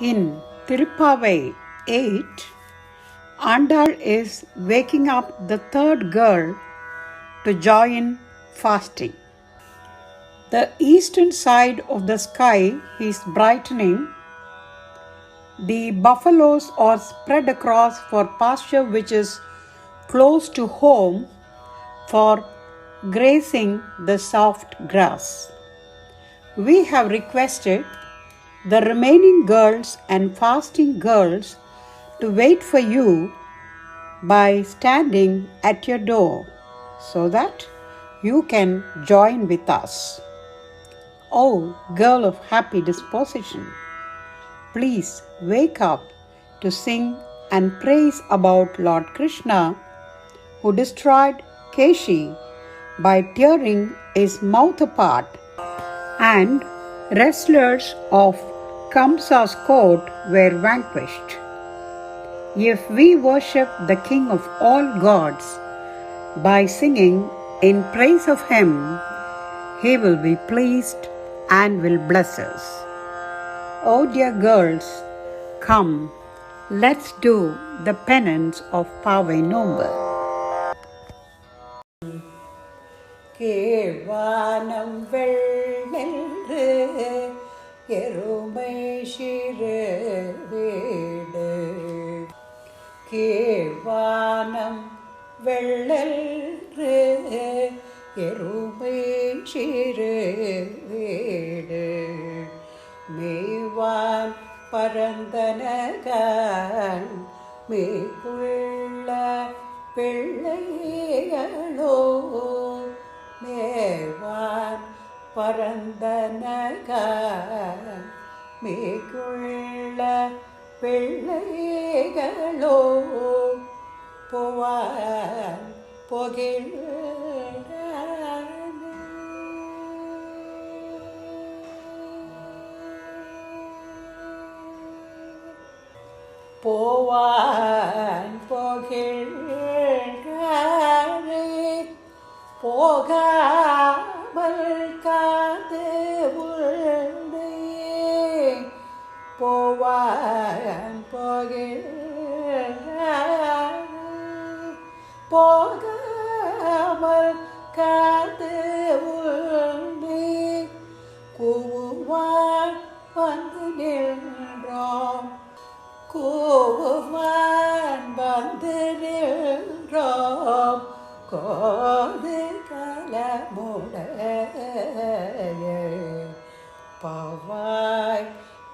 In Tirupavai 8, Andal is waking up the third girl to join fasting. The eastern side of the sky is brightening. The buffaloes are spread across for pasture which is close to home for grazing the soft grass. We have requested the remaining girls and fasting girls to wait for you by standing at your door so that you can join with us. Oh, girl of happy disposition, please wake up to sing and praise about Lord Krishna who destroyed Keshi by tearing his mouth apart and wrestlers of Kamsa's court were vanquished. If we worship the King of all gods by singing in praise of him, he will be pleased and will bless us. Oh, dear girls, come, let's do the penance of Pave Noble. எருமை கேவானம் வெள்ளல் எருமை சிறு வீடு மேவான் பரந்தனகன் மேற்குள்ள பிள்ளைகளோ மேவான் பரந்தனகன் மேற்குள்ள பிள்ளைகளோ போவான் போகில் போவான் போகிழ்காரே போகாமல் போவான் போகிழ்காரே போகாமல் காத்து உள்ளே கூவான் வந்து நின்றோம். கூவான் வந்து நின்றோம். கோது கலமுடைய பாவ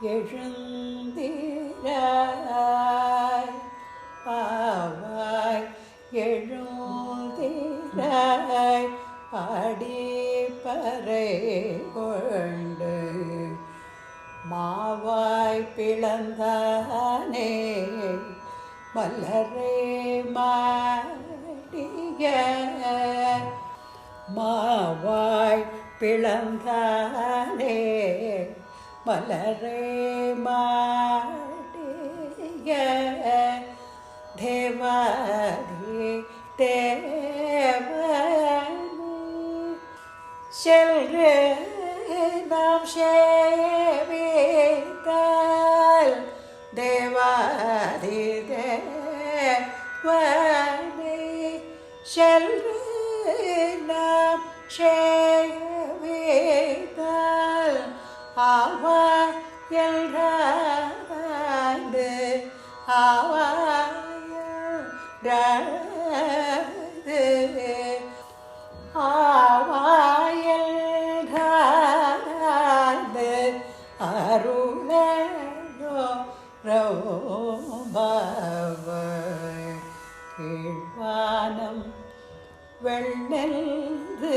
எழுந்திராய். ஆவாய் எழுந்திராய். அடிப்பறை கொண்டு மாவாய் பிளந்தானே. மலரே மாடிய மாவாய் பிளந்தானே. മലരേ മാടിയ ദേവാടി ദേവനു. ശൽരേ നാം ശേവിതാൽ ദേവാദി ദേവനെ. ശൽരേ നാം ശേ ரோபவ கீழ்வானம் வெள்ளெல்து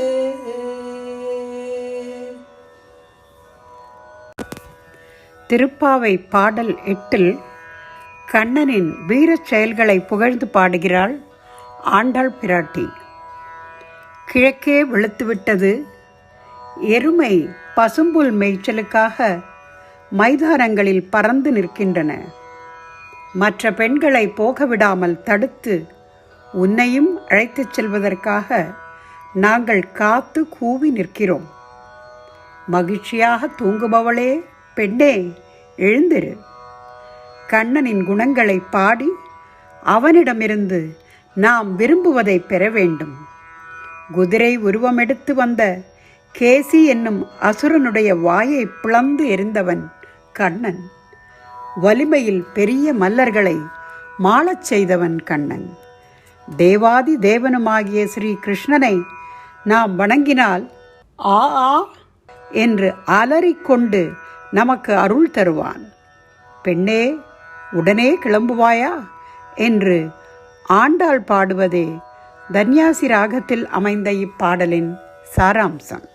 திருப்பாவை பாடல் எட்டில் கண்ணனின் வீரச் செயல்களை புகழ்ந்து பாடுகிறாள் ஆண்டாள் பிராட்டி. கிழக்கே வெளுத்துவிட்டது. எருமை பசும்புல் மேய்ச்சலுக்காக மைதானங்களில் பறந்து நிற்கின்றன. மற்ற பெண்களை போக விடாமல் தடுத்து உன்னையும் அழைத்துச் செல்வதற்காக நாங்கள் காத்து கூவி நிற்கிறோம். மகிழ்ச்சியாக தூங்குபவளே பெண்ணே எழுந்திரு. கண்ணனின் குணங்களை பாடி அவனிடமிருந்து நாம் விரும்புவதை பெற வேண்டும். குதிரை உருவமெடுத்து வந்த கேசி என்னும் அசுரனுடைய வாயை பிளந்து எரிந்தவன் கண்ணன். வலிமையில் பெரிய மல்லர்களை மாளச் செய்தவன் கண்ணன். தேவாதி தேவனுமாகிய ஸ்ரீ கிருஷ்ணனை நாம் வணங்கினால் ஆ ஆ என்று அலறிக்கொண்டு நமக்கு அருள் தருவான். பெண்ணே உடனே கிளம்புவாயா? என்று ஆண்டாள் பாடுவதே தன்யாசி ராகத்தில் அமைந்த இப்பாடலின் சாராம்சம்.